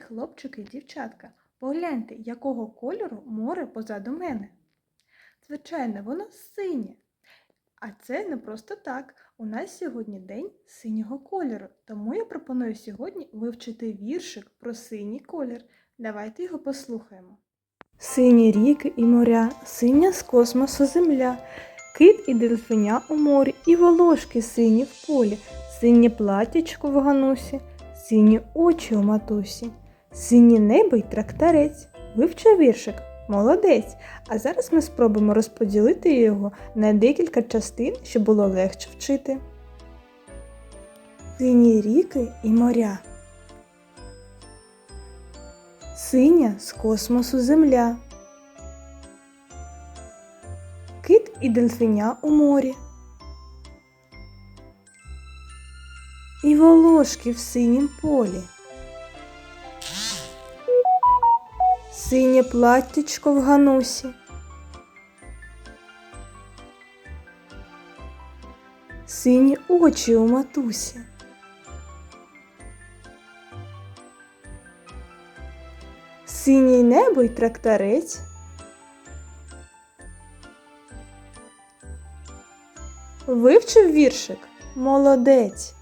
хлопчики і дівчатка, погляньте, якого кольору море позаду мене. Звичайно, воно синє. А це не просто так. У нас сьогодні день синього кольору, тому я пропоную сьогодні вивчити віршик про синій колір. Давайте його послухаємо. Сині ріки і моря, синя з космосу земля, кит і дельфиня у морі, і волошки сині в полі, синє платячко в ганусі, сині очі у матусі, синє небо й тракторець. Вивчив віршик, молодець. А зараз ми спробуємо розподілити його на декілька частин, щоб було легше вчити. Сині ріки і моря. Синя з космосу земля. Кит і дельфиня у морі. І волошки в синім полі. Синє платтячко в ганусі. Сині очі у матусі. Синє небо й тракторець. Вивчив віршик? Молодець.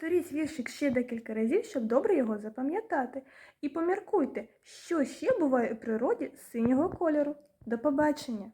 Повторіть віршик ще декілька разів, щоб добре його запам'ятати. І поміркуйте, що ще буває у природі синього кольору. До побачення!